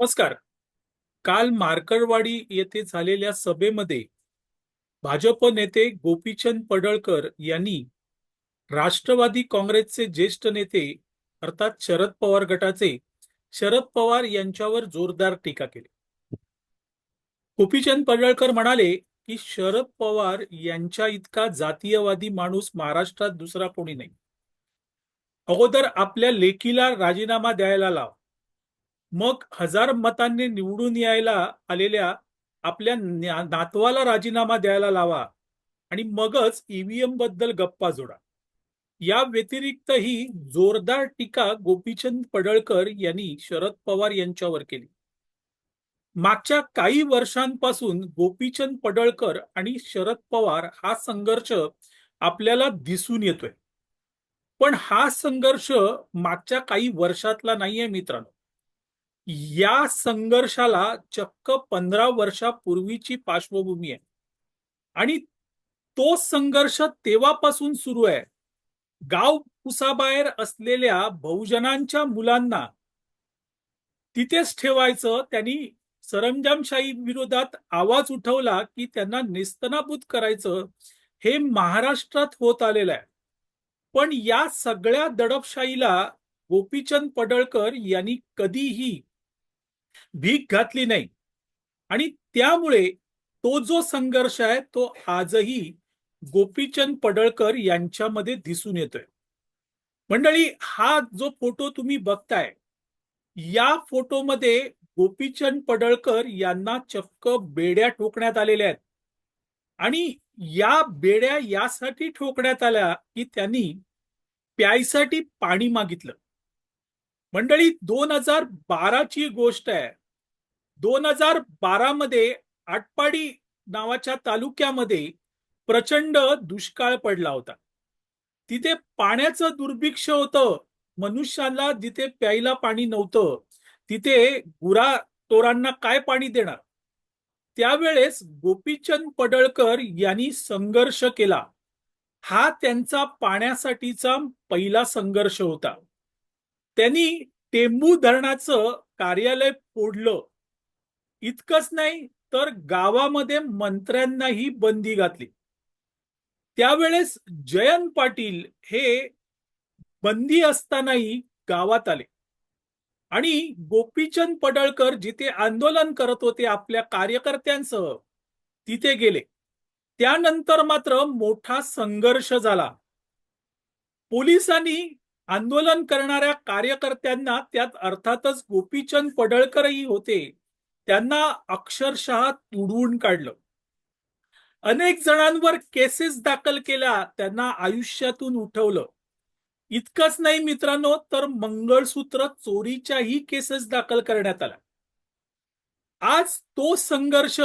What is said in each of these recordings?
नमस्कार. काल मार्करवाडी येथे झालेल्या सभेमध्ये भाजप नेते गोपीचंद पडळकर यांनी राष्ट्रवादी काँग्रेसचे ज्येष्ठ नेते अर्थात शरद पवार गटाचे शरद पवार यांच्यावर जोरदार टीका केली. गोपीचंद पडळकर म्हणाले की शरद पवार यांच्या इतका जातीयवादी माणूस महाराष्ट्रात दुसरा कोणी नाही. अगोदर आपल्या लेकीला राजीनामा द्यायला लाव. मग हजार मतांनी निवडून यायला आलेल्या आपल्या नातवाला राजीनामा द्यायला लावा आणि मगच ईव्हीएमबद्दल गप्पा जोडा. या व्यतिरिक्तही जोरदार टीका गोपीचंद पडळकर यांनी शरद पवार यांच्यावर केली. मागच्या काही वर्षांपासून गोपीचंद पडळकर आणि शरद पवार हा संघर्ष आपल्याला दिसून येतोय. पण हा संघर्ष मागच्या काही वर्षातला नाहीये मित्रांनो. या संघर्षाला चक्क पंधरा वर्षापूर्वीची पार्श्वभूमी आहे. आणि तो संघर्ष तेव्हापासून सुरू आहे. गाव पुसाबाहेर असलेल्या बहुजनांच्या मुलांना तिथेच ठेवायचं त्यांनी सरंजामशाही विरोधात आवाज उठवला की त्यांना नेस्तनाबूत करायचं हे महाराष्ट्रात होत आलेलं आहे. पण या सगळ्या दडपशाहीला गोपीचंद पडळकर यांनी कधीही भीक घातली नाही. आणि त्यामुळे तो जो संघर्ष आहे तो आजही गोपीचंद पडळकर यांच्यामध्ये दिसून येतोय. मंडळी हा जो फोटो तुम्ही बघताय या फोटोमध्ये गोपीचंद पडळकर यांना चक्क बेड्या ठोकण्यात आलेल्या आहेत. आणि या बेड्या यासाठी ठोकण्यात आल्या की त्यांनी प्यायसाठी पाणी मागितलं. मंडळी दोन हजार बाराची गोष्ट आहे. दोन हजार बारा मध्ये आटपाडी नावाच्या तालुक्यामध्ये प्रचंड दुष्काळ पडला होता. तिथे पाण्याचं दुर्भिक्ष होतं. मनुष्याला जिथे प्यायला पाणी नव्हतं तिथे गुरा तोरांना काय पाणी देणार? त्यावेळेस गोपीचंद पडळकर यांनी संघर्ष केला. हा त्यांचा पाण्यासाठीचा पहिला संघर्ष होता. त्यांनी टेंबू धरणाचं कार्यालय फोडलं. इतकंच नाही तर गावामध्ये मंत्र्यांनाही बंदी घातली. त्यावेळेस जयंत पाटील हे बंदी असतानाही गावात आले. आणि गोपीचंद पडळकर जिथे आंदोलन करत होते आपल्या कार्यकर्त्यांसह तिथे गेले. त्यानंतर मात्र मोठा संघर्ष झाला. पोलिसांनी आंदोलन करणाऱ्या कार्यकर्त्यांना त्यात अर्थातच गोपीचंद पडळकरही होते. त्यांना अक्षरशः तुडवून काढलं. अनेक जणांवर केसेस दाखल केल्या त्यांना आयुष्यातून उठवलं. इतकंच नाही मित्रांनो तर मंगळसूत्र चोरीच्याही केसेस दाखल करण्यात आल्या. आज तो संघर्ष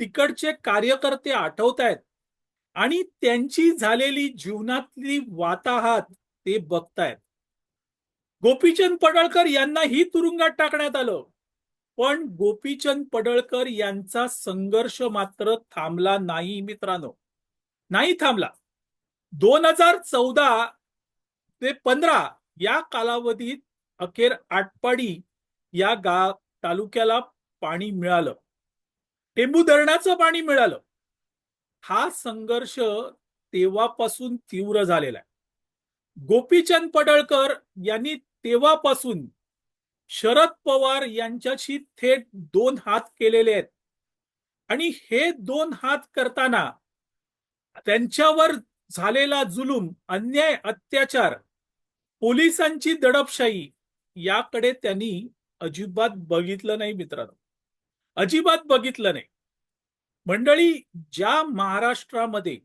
तिकडचे कार्यकर्ते आठवतायत आणि त्यांची झालेली जीवनातली वाताहात ते बघतायत. गोपीचंद पडळकर यांनाही तुरुंगात टाकण्यात आलं. पण गोपीचंद पडळकर यांचा संघर्ष मात्र थांबला नाही मित्रांनो. नाही थांबला. दोन हजार चौदा ते पंधरा या कालावधीत अखेर आटपाडी या गा तालुक्याला पाणी मिळालं. टेंबू धरणाचं पाणी मिळालं. हा संघर्ष तेव्हापासून तीव्र झालेला आहे. गोपीचंद पडळकर यांनी तेव्हापासून शरद पवार यांच्याशी थेट दोन हात केलेले आहेत. आणि हे दोन हात करताना त्यांच्यावर झालेला जुलूम अन्याय अत्याचार पोलिसांची दडपशाही याकडे त्यांनी अजिबात बघितलं नाही मित्रांनो. अजिबात बघितलं नाही. मंडळी ज्या महाराष्ट्रामध्ये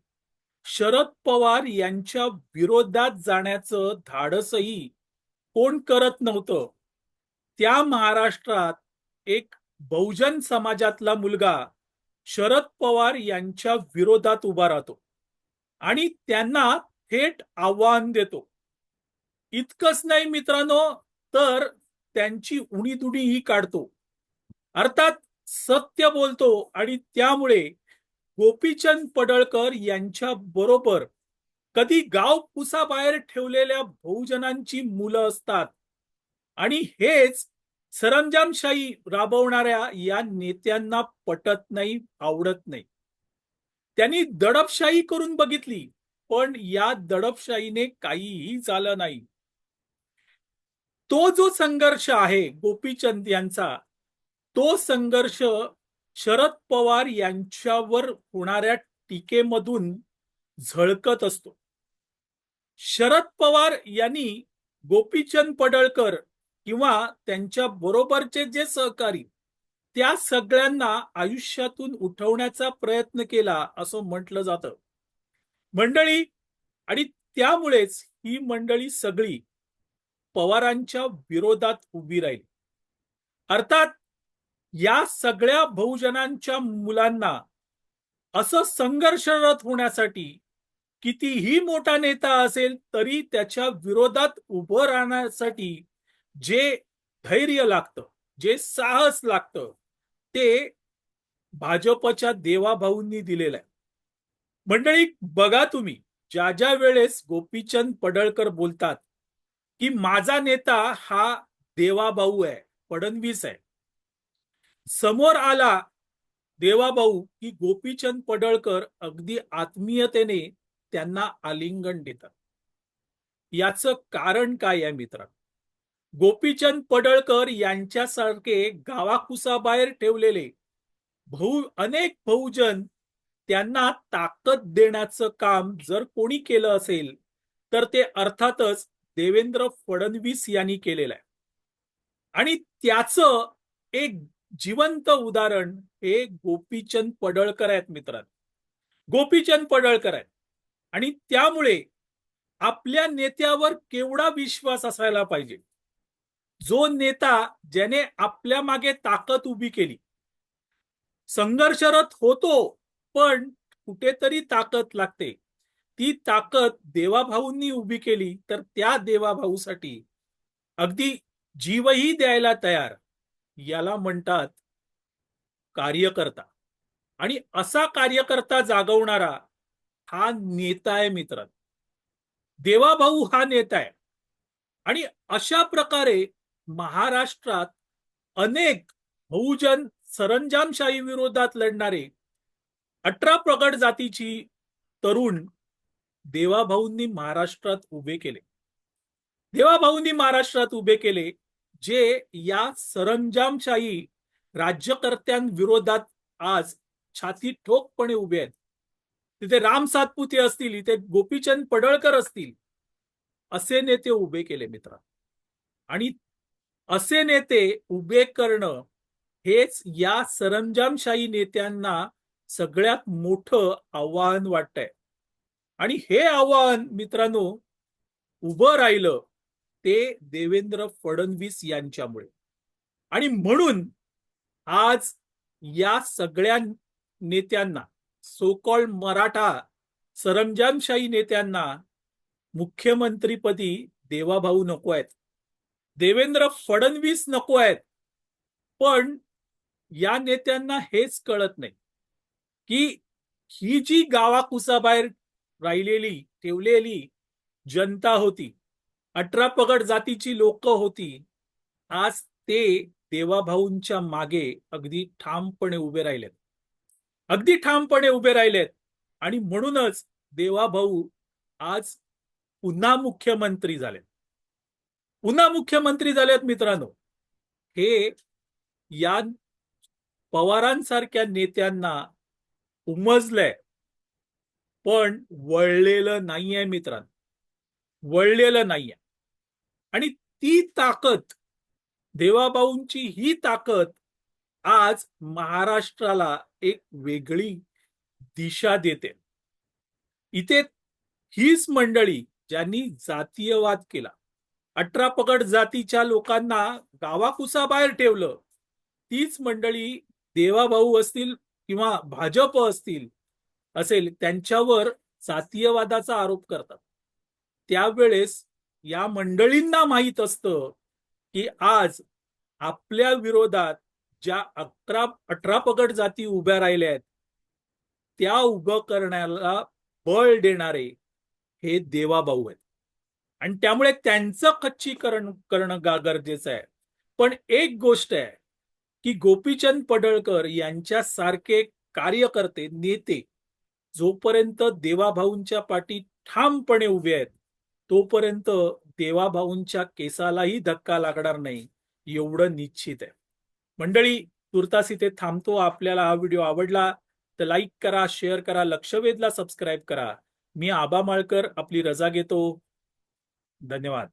शरद पवार यांच्या विरोधात जाण्याचं धाडसही कोण करत नव्हतं? त्या महाराष्ट्रात एक बहुजन समाजातला मुलगा शरद पवार यांच्या विरोधात उभा राहतो आणि त्यांना थेट आव्हान देतो. इतकंच नाही मित्रांनो तर त्यांची उणीदुणीही काढतो. अर्थात सत्य बोलतो आणि त्यामुळे गोपीचंद पडळकर यांच्या बरोबर कधी गाव पुसाबाहेर ठेवलेल्या बहुजनांची मुलं असतात. आणि हेच सरंजामशाही राबवणाऱ्या या नेत्यांना पटत नाही आवडत नाही. त्यांनी दडपशाही करून बघितली पण या दडपशाहीने काहीही झालं नाही. तो जो संघर्ष आहे गोपीचंद यांचा तो संघर्ष शरद पवार यांच्यावर होणाऱ्या टीकेमधून झळकत असतो. शरद पवार यांनी गोपीचंद पडळकर किंवा त्यांच्या बरोबरचे जे सहकारी त्या सगळ्यांना आयुष्यातून उठवण्याचा प्रयत्न केला असं म्हटलं जातं. मंडळी आणि त्यामुळेच ही मंडळी सगळी पवारांच्या विरोधात उभी राहील. अर्थात या सगळ्या बहुजनांच्या मुलांना असं संघर्षरत होण्यासाठी कितीही मोठा नेता असेल तरी त्याच्या विरोधात उभं राहण्यासाठी जे धैर्य लागतं जे साहस लागतं ते भाजपच्या देवाभाऊंनी दिलेलं आहे. मंडळी बघा तुम्ही ज्या ज्या वेळेस गोपीचंद पडळकर बोलतात की माझा नेता हा देवाभाऊ आहे फडणवीस आहे समोर आला देवाभाऊ की गोपीचंद पडळकर अगदी आत्मीयतेने त्यांना आलिंगन देतात. याचं कारण काय आहे मित्र गोपीचंद पडळकर यांच्यासारखे गावाकुसाबाहेर ठेवलेले भाऊ अनेक बहुजन त्यांना ताकद देण्याचं काम जर कोणी केलं असेल तर ते अर्थातच देवेंद्र फडणवीस यांनी केलेलं आहे. आणि त्याचं एक जिवंत उदाहरण हे गोपीचंद पडळकर आहेत मित्रांनो. गोपीचंद पडळकर आहेत. आणि त्यामुळे आपल्या नेत्यावर केवढा विश्वास असायला पाहिजे? जो नेता ज्याने आपल्या मागे ताकद उभी केली. संघर्षरत होतो पण कुठेतरी ताकद लागते. ती ताकद देवाभाऊंनी उभी केली तर त्या देवाभाऊसाठी अगदी जीवही द्यायला तयार. याला म्हणतात कार्यकर्ता. आणि असा कार्यकर्ता जागवणारा हा नेता आहे मित्र देवाभाऊ हा नेता आहे. आणि अशा प्रकारे महाराष्ट्रात अनेक बहुजन सरंजामशाही विरोधात लढणारे अठरा प्रगट जातीची तरुण देवाभाऊंनी महाराष्ट्रात उभे केले. देवाभाऊंनी महाराष्ट्रात उभे केले. जे या सरंजामशाही राज्यकर्त्यांविरोधात आज छाती ठोकपणे उभे आहेत. तिथे राम सातपुते असतील इथे गोपीचंद पडळकर असतील असे नेते उभे केले मित्र. आणि असे नेते उभे करणं हेच या सरंजामशाही नेत्यांना सगळ्यात मोठं आव्हान वाटतंय. आणि हे आव्हान मित्रांनो उभं राहिलं ते देवेंद्र फडणवीस यांच्यामुळे. आणि म्हणून आज या सगळ्या नेत्यांना सोकॉल मराठा सरंजामशाही नेत्यांना मुख्यमंत्रीपदी देवाभाऊ नको आहेत. देवेंद्र फडणवीस नको आहेत. पण या नेत्यांना हेच कळत नाही की ही जी गावाकुसाबाहेर राहिलेली ठेवलेली जनता होती अठरा पगड जातीची लोक होती. आज ते देवाभाऊंच्या मागे अगदी ठामपणे उभे राहिलेत. अगदी ठामपणे उभे राहिलेत. आणि म्हणूनच देवाभाऊ आज पुन्हा मुख्यमंत्री झालेत. पुन्हा मुख्यमंत्री झालेत मित्रांनो. हे या पवारांसारख्या नेत्यांना उमजलंय. पण वळलेलं नाहीये मित्रांनो. वळलेलं नाहीये. आणि ती ताकद देवाबाऊंची ही ताकद आज महाराष्ट्राला एक वेगळी दिशा देते. इथे हीच मंडळी ज्यांनी जातीयवाद केला अठरा पगड जातीच्या लोकांना गावाकुसाबाहेर ठेवलं तीच मंडळी देवाभाऊ असतील किंवा भाजप असतील असेल त्यांच्यावर जातीयवादाचा आरोप करतात. त्यावेळेस या मंडळींना माहीत असतं की आज आपल्या विरोधात ज्या अकरा अठरा पगड जाती उभ्या राहिल्या आहेत त्या उभं करण्याला बळ देणारे हे देवाभाऊ आहेत. आणि त्यामुळे त्यांचं खच्चीकरण करणं गा गरजेचं आहे. पण एक गोष्ट आहे की गोपीचंद पडळकर यांच्यासारखे कार्यकर्ते नेते जोपर्यंत देवाभाऊंच्या पाठी ठामपणे उभे आहेत तोपर्यंत देवाभाऊंच्या केसालाही धक्का लागणार नाही एवढं निश्चित आहे. मंडळी तुर्तास इथे थांबतो. आपल्याला हा व्हिडिओ आवडला तर लाईक करा शेअर करा लक्षवेधला सबस्क्राईब करा. मी आबा माळकर आपली रजा घेतो. धन्यवाद.